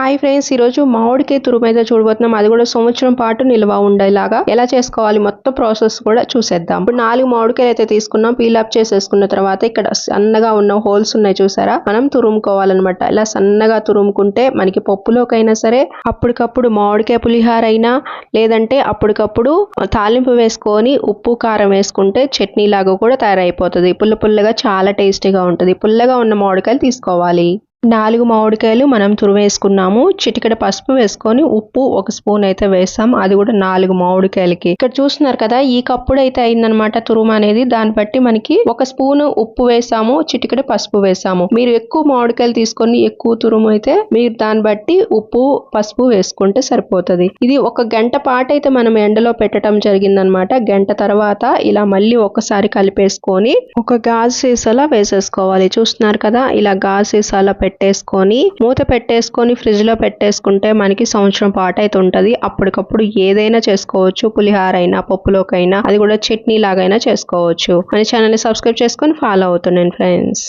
Hi friends ఈ రోజు మామిడికాయ తురుము అయితే చూడబోతున్నాం. అది కూడా సంవత్సరం పాటు నిల్వ ఉండేలాగా ఎలా చేసుకోవాలి మొత్తం ప్రాసెస్ కూడా చూసేద్దాం. ఇప్పుడు నాలుగు మామిడికాయలు అయితే తీసుకున్నాం. పీల్ అప్ చేసేసుకున్న తర్వాత ఇక్కడ సన్నగా ఉన్న హోల్స్ ఉన్నాయి చూసారా? మనం తురుముకోవాలన్నమాట. ఇలా సన్నగా తురుముకుంటే మనకి పప్పులోకైనా సరే అప్పటికప్పుడు మామిడికాయ పులిహార అయినా లేదంటే అప్పటికప్పుడు తాలింపు వేసుకొని ఉప్పు కారం వేసుకుంటే చట్నీ లాగా కూడా తయారైపోతుంది. పుల్ల పుల్లగా చాలా టేస్టీగా ఉంటుంది. పుల్లగా ఉన్న మామిడికాయలు తీసుకోవాలి. నాలుగు మామిడికాయలు మనం తురివేసుకున్నాము చిటికెడ పసుపు వేసుకొని ఉప్పు ఒక స్పూన్ అయితే వేసాం అది కూడా నాలుగు మామిడికాయలకి. ఇక్కడ చూస్తున్నారు కదా ఈ కప్పుడు అయితే అయిందనమాట తురుము అనేది. దాన్ని బట్టి మనకి ఒక స్పూన్ ఉప్పు వేసాము చిటికెడ పసుపు వేసాము. మీరు ఎక్కువ మామిడికాయలు తీసుకొని ఎక్కువ తురుము అయితే మీరు దాన్ని బట్టి ఉప్పు పసుపు వేసుకుంటే సరిపోతుంది. ఇది ఒక గంట పాటు అయితే మనం ఎండలో పెట్టడం జరిగిందనమాట గంట తర్వాత ఇలా మళ్ళీ ఒకసారి కలిపేసుకొని ఒక గాజు సీసాలా వేసేసుకోవాలి. చూస్తున్నారు కదా ఇలా గాజు సీసాలో పెట్టేసుకొని మూత పెట్టేసుకొని ఫ్రిడ్జ్లో పెట్టేసుకుంటే మనకి సంవత్సరం పాటు అయితే ఉంటది. అప్పటికప్పుడు ఏదైనా చేసుకోవచ్చు. పులిహార అయినా పప్పులోకైనా అది కూడా చట్నీ లాగైనా చేసుకోవచ్చు. మన ఛానల్ని సబ్స్క్రైబ్ చేసుకొని ఫాలో అవుతున్నాను ఫ్రెండ్స్